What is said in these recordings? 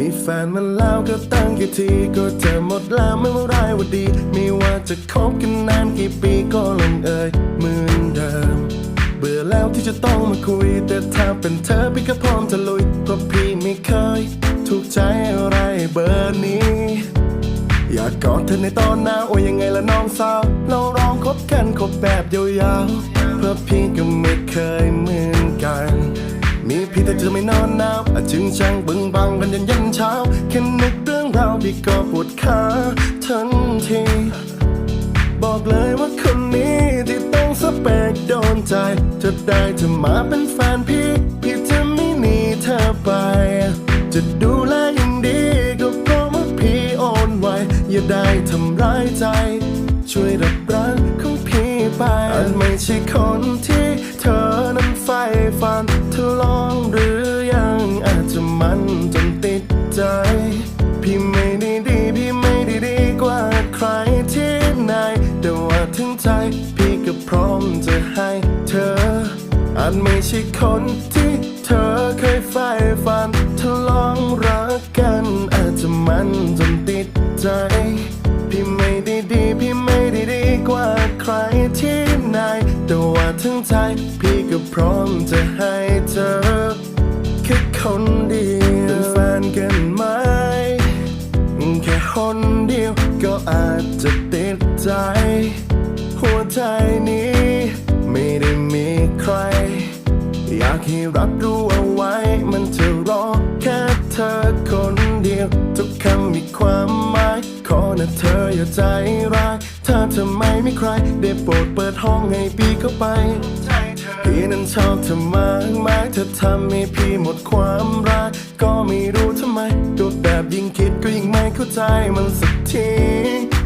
มีแฟนมันแล้วก็ตั้งกี่ทีก็เจอหมดแล้วไม่ว่าไรว่าดี ไม่ว่าจะคบกันนานกี่ปีก็ลงเอยเหมือนเดิม เบื่อแล้วที่จะต้องมาคุย แต่ถ้าเป็นเธอพี่ก็พร้อมจะลุยเพราะพี่ไม่เคย ถูกใจอะไรเบอร์นี้ อยากกอดเธอในตอนหน้าโอ้ยยังไงล่ะน้องสาว เราลองคบกันคบแบบยาวๆเพราะพี่ก็ไม่เคยเหมือนกัน พี่แต่จะไม่นอนหนาวอาจจึงช่างบึงบังกันยันยันเช้าแค่นึกเรื่องราวพี่ก็ปวดขาทันที บอกเลยว่าคนนี้ที่ต้องสเปกโดนใจ จะได้เธอมาเป็นแฟนพี่ พี่จะไม่หนีเธอไป จะดูแลอย่างดีก็เพราะว่าพี่โอนไหวอย่าได้ทำร้ายใจ ช่วยรับรักของพี่ไปอาจไม่ใช่คนที่เธอนั้นใฝ่ฝัน องหรือยังอาจจะมันจนติดใจ พี่ไม่ได้ดีพี่ไม่ได้ดีกว่าใครที่ไหนแต่ว่าถึงใจพี่ก็พร้อมจะให้เธอ อาจไม่ใช่คนที่เธอเคยใฝ่ฝันถ้าลองรักกันอาจจะมันจนติดใจ พี่ไม่ได้ดีพี่ไม่ได้ดีกว่าใครที่ไหนแต่ว่าถึงใจพี่ ก็พร้อมจะให้เธอ แค่คนเดียวเป็นแฟนกันไหม แค่คนเดียวก็อาจจะติดใจ หัวใจนี้ไม่ได้มีใคร อยากให้รับรู้เอาไว้ มันจะรอแค่เธอคนเดียว ทุกคำมีความหมาย ขอนะเธออย่าใจร้ายถ้าเธอไม่มีใคร ได้โปรดเปิดห้องให้พี่เข้าไป พี่นั้นชอบเธอมากมายเธอทำให้พี่หมดความรัก ก็ไม่รู้ทำไมตัวแบบยิ่งคิดก็ยิ่งไม่เข้าใจมันสักที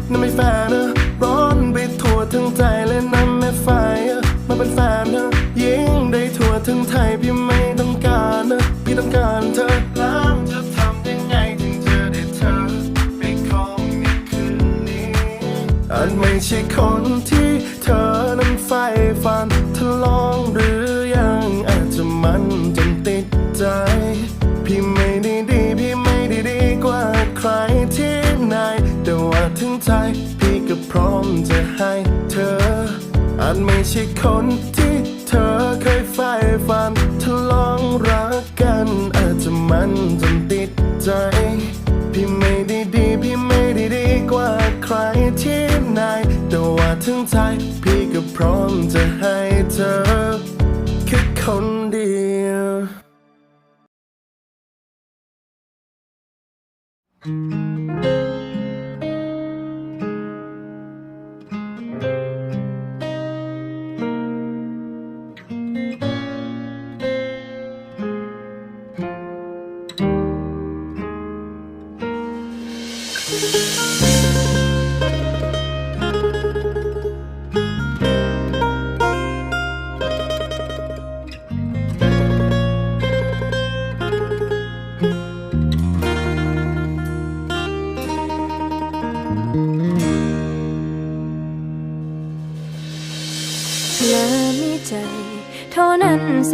นั่นไม่แฟนนะร้อนไปทั่วทั้งใจและนั่นไม่ไฟอะมาเป็นแฟนเธอยิ่งได้ทั่วทั้งไทยพี่ไม่ต้องการนะพี่ต้องการเธอแล้วจะทำยังไงถึงจะได้เธอไปของในคืนนี้อาจไม่ใช่คนที่เธอนั้นใฝ่ฝัน ช่คนที่เธอเคยใฝ่ฝันทดลองรักกันอาจจะมันจนติดใจ พี่ไม่ได้ดีพี่ไม่ได้ดีกว่าใครที่ไหนแต่ว่าถึงใจพี่ก็พร้อมจะให้เธอแค่คนเดียว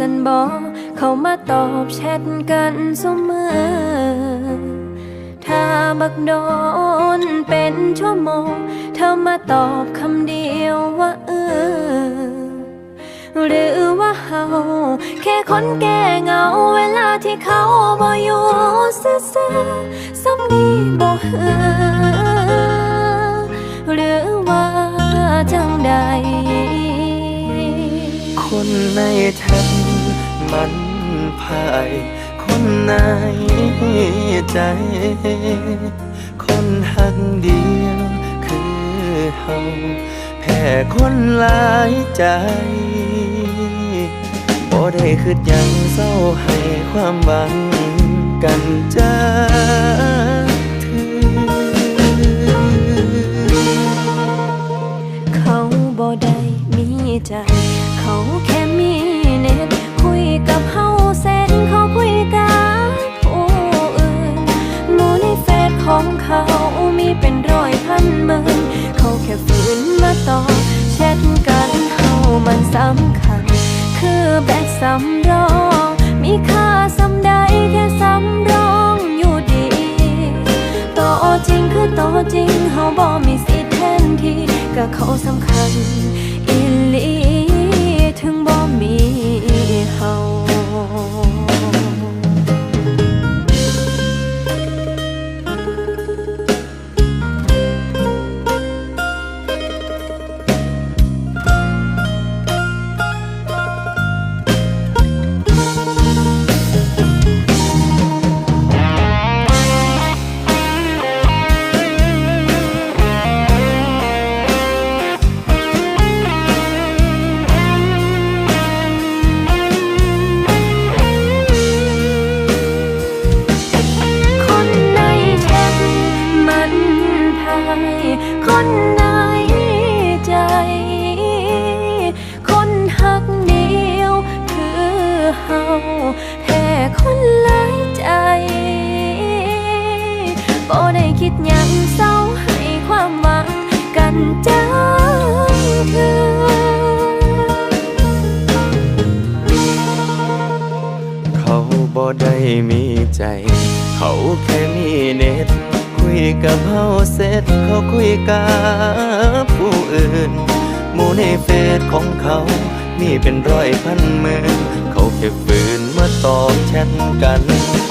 สันบอกเขามาตอบแชทกันเสมอ ถ้าบักโดนเป็นชั่วโมง เธอมาตอบคำเดียวว่าเออ หรือว่าเฮาแค่คนแก่เหงาเวลาที่เขาบ่อยู่ซื่อๆสำนีบ่เหือหรือว่าจังใดคนในทัน มันพายคนในใจ คนหักเดียวคือเฮาแพ่คนหลายใจบ่ได้คืดยังเศร้าให้ความหวังกันจ้า สำคัญ คือแบกสำรอง มีค่าสำใดแค่สำรองอยู่ดีโตจริงคือโตจริงเฮาบอกมีสิทธิ์แทนที่ก็เขาสำคัญ คิดยังเศร้าให้ความหวังกันจังคือเขาบ่ได้มีใจ เขาแค่มีเน็ต คุยกับเฮาเสร็จเขาคุยกับผู้อื่นหมู่ในเฟซของเขามีเป็นร้อยพันหมื่นเขาแค่ฝืนมาตอบแชทกัน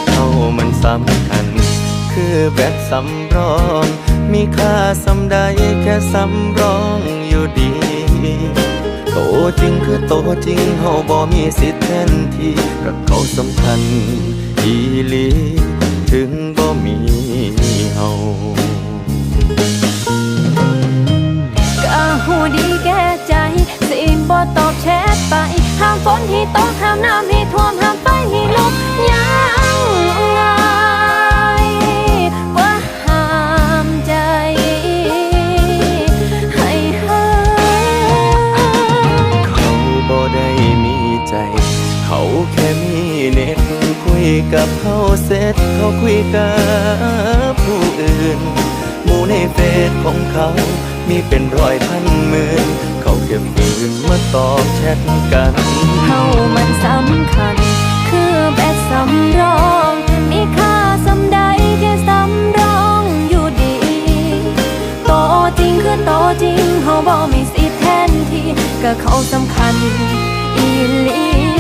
เขามันสำคัญ คือแบตสำรอง มีค่าสำใดแค่สำรองอยู่ดี โตจริงคือโตจริงเฮาบ่มีสิทธิ์แทนที่กับเขาสำคัญอีหลีถึงบ่มีเฮาก็หูดีแก่ใจ สิบ่ตอบแชทไป ห้ามฝนให้ตกห้ามน้ำให้ท่วมห้ามไฟให้ลุกยัง กับเฮาเสร็จเขาคุยกับผู้อื่น หมู่ในเฟซของเขา มีเป็นร้อยพันหมื่นเขาแค่ฝืนมาตอบแชทกันเฮามันสำคัญ คือแบตสำรอง มีค่าสำใดแค่สำรองอยู่ดีโตจริงคือโตจริงเฮาบ่มีสิทธิ์แทนที่ก็เขาสำคัญอีหลี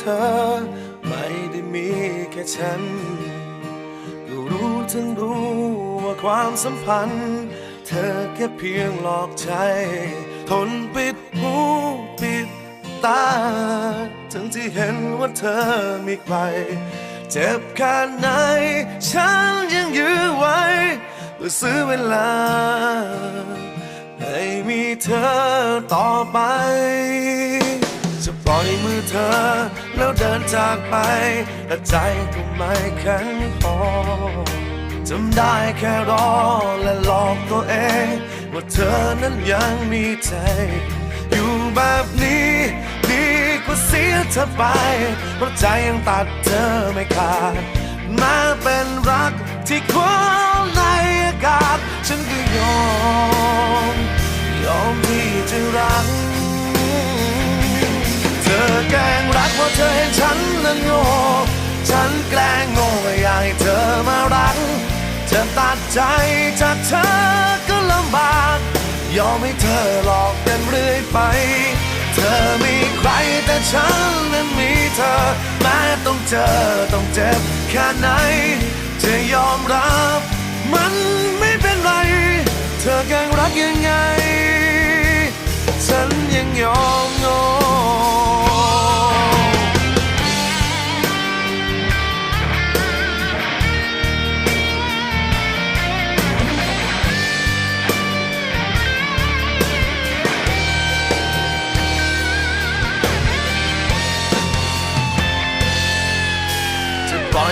เธอ ไม่ได้มีแค่ฉันก็รู้ทั้งรู้ว่าความสัมพันธ์ เธอแค่เพียงหลอกใจ ทนปิดหูปิดตาทั้งที่เห็นว่าเธอมีใครเจ็บแค่ไหน ฉันยังยื้อไว้เพื่อซื้อเวลาให้มีเธอต่อไป ล่อยมือเธอ แล้วเดินจากไป แต่ใจก็ไม่แข็งพอจำได้แค่รอและหลอกตัวเอง ว่าเธอนั้นยังมีใจ อยู่แบบนี้ดีกว่าเสียเธอไป เพราะใจยังตัดเธอไม่ขาดมาเป็นรักที่ควงในอากาศ ฉันก็ยอม ยอมที่จะรัก อแกล้งรักเพราะเธอเห็นฉันนั้นโง่ฉันแกล้งโง่อยากให้เธอมารักจะตัดใจจากเธอก็ลำบาก ยอมให้เธอหลอกกันเรื่อยไป เธอมีใครแต่ฉันนั้นมีเธอ แม้ต้องเจอต้องเจ็บแค่ไหนจะยอมรับมัน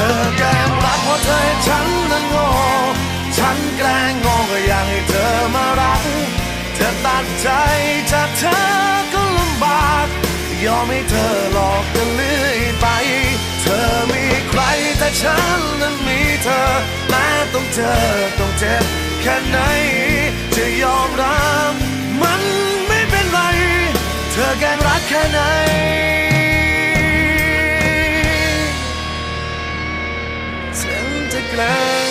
ธอแกล้งรักเพราะเธอให้ฉันนั้นโง่ฉันแกล้งโง่ก็อยากให้เธอมารัก เธอตัดใจจากเธอก็ลำบาก ยอมให้เธอหลอกกันเรื่อยไป เธอมีใครแต่ฉันนั้นมีเธอแม้ต้องเจอต้องเจ็บแค่ไหน จะยอมรับมันไม่เป็นไร เธอแกล้งรักแค่ไหน น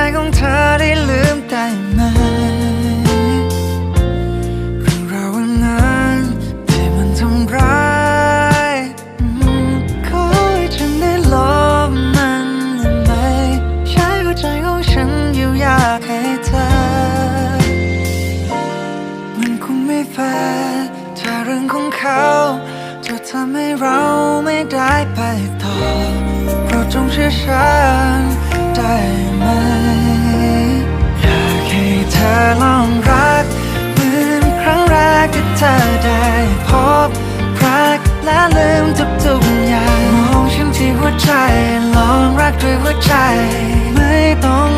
ล่อยใจของเธอได้ลืมได้ไหมเรื่องราววันนั้นที่มันทำร้ายขอให้ฉันได้ลบมันได้ไหมใช้หัวใจของฉันอยู่อยากให้เธอ มันคงไม่แฟร์ถ้าเรื่องของเขาจะทำให้เราไม่ได้ไปต่อโปรดจงเชื่อฉันได้ ไหม อยากให้เธอลองรัก เหมือนครั้งแรกที่เธอได้พบรักและลืมทุกๆอย่างมองฉันที่หัวใจ ลองรักด้วยหัวใจ ไม่ต้อง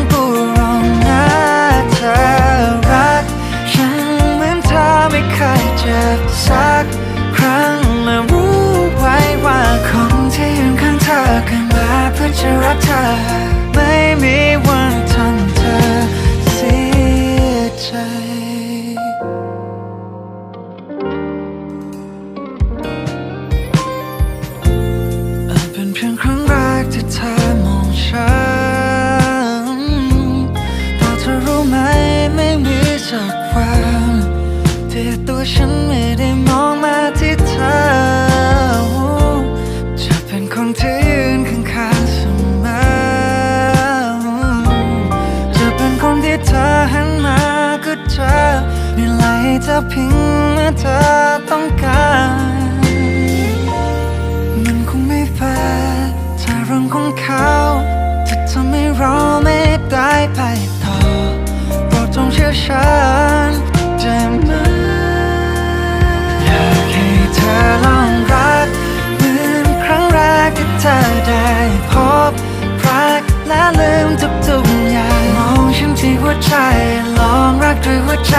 อเพิงเมื่อเธอต้องการ มันคงไม่แฟร์ถ้าเรื่องของเขาจะทำให้เราไม่ได้ไปต่อโปรดจงเชื่อฉันได้ไหมอยากให้เธอลองรักเหมือนครั้งแรกที่เธอได้พบรักและลืมทุกๆอย่างมองฉันที่หัวใจลองรักด้วยหัวใจ